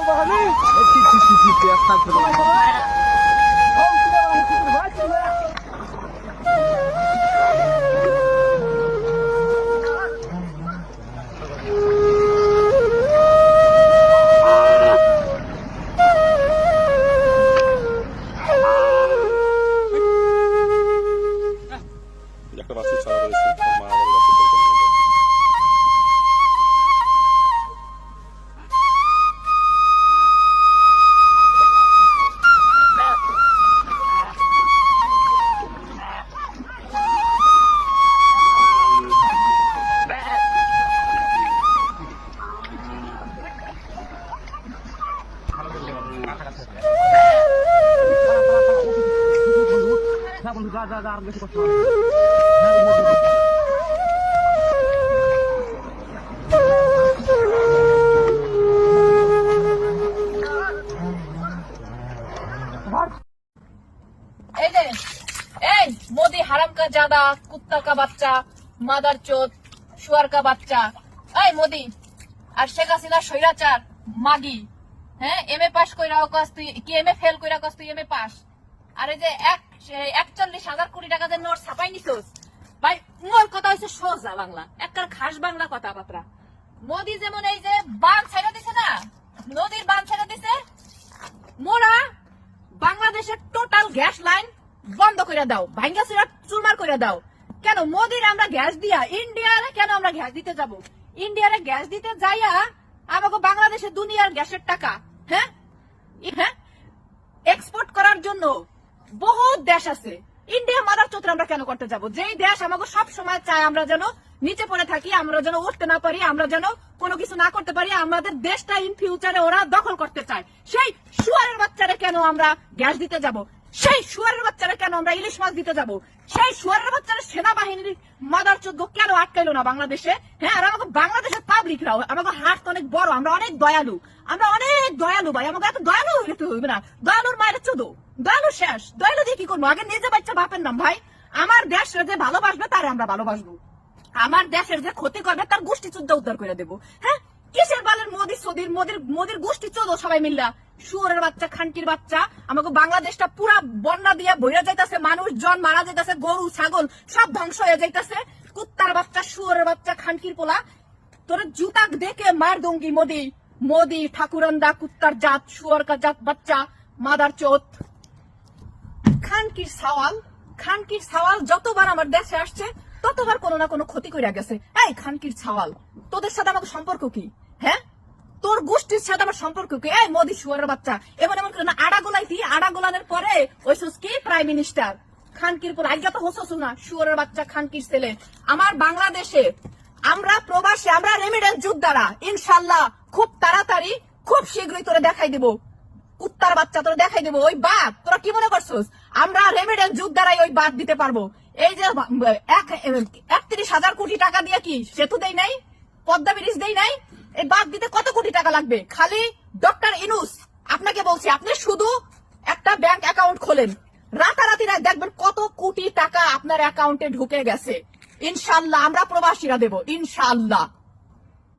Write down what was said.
Allah'ını. Hepsi çiş çiş çiş ya. Estağfurullah. Як вас тут саме এই যে, এই, মোদি হারাম কা জাদা, কুত্তা কা বাচ্চা, মাদার চোদ, শুয়ার কা বাচ্চা। এই, মোদি, আর শেখ হাসিনা স্বৈরাচার, মাগি। হ্যাঁ এম এ পাস কইরা কস তুই কি এম এ ফেল কইরা কস তুই এম এ পাস আর যে এক একচল্লিশ হাজার কোটি টাকা যে নোট ছাপাই নিছোস, ভাই মোর কথা হচ্ছে সোজা বাংলা একবার খাস বাংলা কথাবার্তা। মোদি যেমন এই যে বান ছেড়ে দিছে না নদীর বান ছেড়ে দিছে, মোরা বাংলাদেশের টোটাল গ্যাস লাইন বন্ধ করে দাও ভাঙ্গা চুরা চুরমার করে দাও। কেন মোদির আমরা গ্যাস দিয়া, ইন্ডিয়ারে কেন আমরা গ্যাস দিতে যাব? ইন্ডিয়ারে গ্যাস দিতে যাইয়া আমাকে বাংলাদেশে দুনিয়ার গ্যাসের টাকা হ্যাঁ? হ্যাঁ? এক্সপোর্ট করার জন্য বহু দেশ আছে। ইন্ডিয়া মাদার চোত্র আমরা কেন করতে যাব? যেই দেশ আমাকে সব সময় চায় আমরা যেন নিচে পড়ে থাকি, আমরা যেন উঠতে না পারি, আমরা যেন কোনো কিছু না করতে পারি, আমাদের দেশটা ইন ফিউচারে ওরা দখল করতে চায়। সেই সুয়ারের বাচ্চারা কেন আমরা গ্যাস দিতে যাব? সেই শুয়ারের বাচ্চারা কেন? আমরা ইলিশ মাছ দিতে যাব। সেই শুয়ারের বাচ্চারা সেনাবাহিনীর মাদার চোদ্দ কেন আটকাইলো না বাংলাদেশে? হ্যাঁ আর আমাকে বাংলাদেশের পাবলিকরাও আমাকে তো অনেক বড়, আমরা অনেক দয়ালু। আমরা অনেক দয়ালু ভাই, আমাকে এত দয়ালু হইতে হইবে না। দয়ালুর মায়ের চোদ্দ। দয়ালু শেষ। দয়ালু দিয়ে কি করব? আগে নিজে বাচ্চা বাপের নাম, ভাই। আমার দেশ যে ভালোবাসবে, তারে আমরা ভালোবাসবো। আমার দেশের যে ক্ষতি করবে, তার গোষ্ঠী চুদ্ধ উদ্ধার করে দেবো। হ্যাঁ কিসের বালের মোদি সদির মোদির মোদির গোষ্ঠী চোদ্দ সবাই মিল্লা। শুয়ারের বাচ্চা, খানকির বাচ্চা। আমাকে বাংলাদেশটা পুরা বন্যা দিয়ে বইয়া যাইতাছে মানুষ জন মারা যাইতাছে, গরু, ছাগল, সব ধ্বংস হয়ে যাইতাছে। কুত্তার বাচ্চা, শুয়ারের বাচ্চা, খানকির পোলা। তোর জুতা দেখে মার দঙ্গি, মোদি। মোদি, ঠাকুরন্দা, কুত্তার জাত, শুয়ার কা জাত বাচ্চা, মাদার চোত। খানকির সওয়াল খানকির সওয়াল যতবার আমার দেশে আসছে, ততবার কোনো না কোনো ক্ষতি করে গেছে। এই খানকির সওয়াল, তোদের সাথে আমাকে সম্পর্ক কি? হ্যাঁ? তোর গোষ্ঠীর সাথে আমার সম্পর্ক কি? এই মোদি শুয়ারের বাচ্চা। এমন এমন করে না, আড়া গোলাইতি আড়া গোলানের পরে ওই কি? প্রাইম মিনিস্টার খানকির পর আজ্ঞা তো হোসস না, শুয়ারের বাচ্চা খানকির ছেলে। আমার বাংলাদেশে আমরা প্রবাসী, আমরা রেমিডেন্স যোদ্ধারা ইনশাল্লাহ খুব তাড়াতাড়ি, খুব শীঘ্রই তোরে দেখাই দিব। কুত্তার বাচ্চা তোরা দেখাই দেবো। ওই বাদ তোরা কি মনে করছিস? আমরা রেমিডেন্স যুগ দ্বারাই ওই বাদ দিতে পারব। এই যে এক, একত্রিশ হাজার কোটি টাকা দিয়ে কি সেতু দেই নাই? পদ্মা ব্রিজ দেই নাই? এই বাদ দিতে কত কোটি টাকা লাগবে? খালি ডক্টর ইনুস, আপনাকে বলছি, আপনি শুধু একটা ব্যাংক অ্যাকাউন্ট খোলেন। রাতারাতি রাত দেখবেন কত কোটি টাকা আপনার অ্যাকাউন্টে ঢুকে গেছে। ইনশাল্লাহ, আমরা প্রবাসীরা দেব, ইনশাল্লাহ।